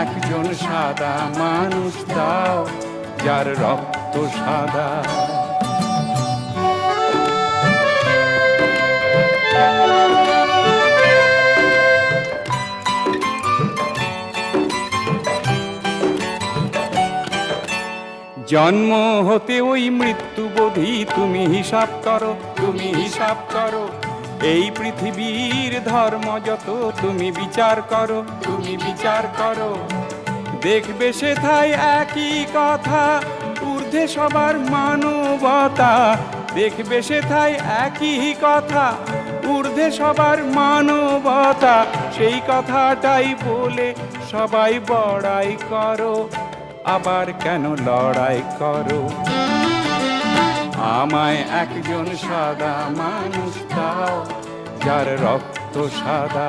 একজন সাদা মানুষ দাও, যার রক্ত সাদা। জন্ম হতে ওই মৃত্যু বোধি তুমি হিসাব করো, তুমি হিসাব করো। এই পৃথিবীর ধর্ম যত, তুমি বিচার করো, তুমি বিচার করো। দেখবে সেথায় একই কথা, ঊর্ধ্বে সবার মানবতা। দেখবে সেথায় একই কথা, ঊর্ধ্বে সবার মানবতা। সেই কথাটাই বলে সবাই বড়াই করো, আবার কেন লড়াই করো? আমায় একজন সাদা মানুষ দাও যার রক্ত সাদা।